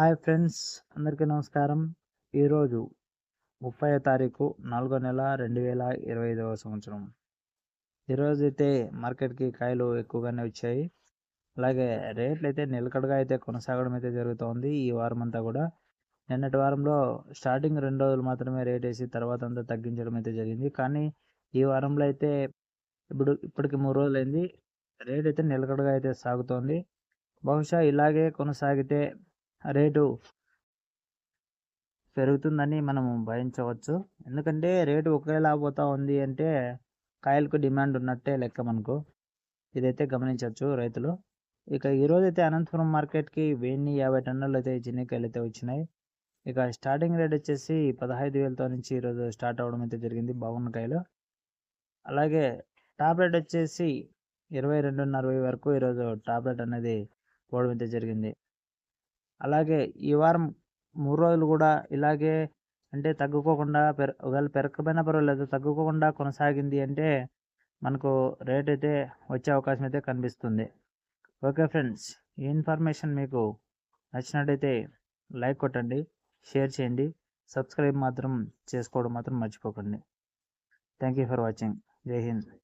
Hi friends అందరికీ నమస్కారం. ఈరోజు ముప్పై తారీఖు నాలుగో నెల రెండు వేల ఇరవై ఐదవ సంవత్సరం. ఈరోజు అయితే మార్కెట్కి కాయలు ఎక్కువగానే వచ్చాయి. అలాగే రేట్లు అయితే నిలకడగా అయితే కొనసాగడం అయితే జరుగుతోంది ఈ వారం అంతా కూడా. నిన్నటి వారంలో స్టార్టింగ్ రెండు రోజులు మాత్రమే రేట్ వేసి తర్వాత అంతా తగ్గించడం అయితే జరిగింది. కానీ ఈ వారంలో అయితే ఇప్పుడు ఇప్పటికి మూడు రోజులైంది. రేట్ అయితే నిలకడగా అయితే సాగుతోంది. బహుశా ఇలాగే కొనసాగితే రేటు పెరుగుతుందని మనం భయించవచ్చు ఎందుకంటే రేటు ఒకేలా పోతా ఉంది అంటే కాయలకు డిమాండ్ ఉన్నట్టే లెక్క మనకు. ఇదైతే గమనించవచ్చు రైతులు. ఇక ఈరోజు అయితే అనంతపురం మార్కెట్కి వెయ్యి యాభై టన్నులు అయితే చిన్నకాయలు అయితే వచ్చినాయి. ఇక స్టార్టింగ్ రేట్ వచ్చేసి పదహైదు వేలతో నుంచి ఈరోజు స్టార్ట్ అవ్వడం అయితే జరిగింది బాగున్న కాయలు. అలాగే టాప్ రేట్ వచ్చేసి ఇరవై రెండున్నర వరకు ఈరోజు టాప్ రేట్ అనేది పోవడం అయితే జరిగింది. అలాగే ఈ వారం మూడు రోజులు కూడా ఇలాగే అంటే తగ్గుకోకుండా పెర ఒకవేళ పెరగకపోయినా పర్వాలేదు తగ్గుకోకుండా కొనసాగింది అంటే మనకు రేట్ అయితే వచ్చే అవకాశం అయితే కనిపిస్తుంది. ఓకే ఫ్రెండ్స్ ఈ ఇన్ఫర్మేషన్ మీకు నచ్చినట్టయితే లైక్ కొట్టండి షేర్ చేయండి సబ్స్క్రైబ్ మాత్రం చేసుకోవడం మాత్రం మర్చిపోకండి. Thank you for watching. Jai Hind.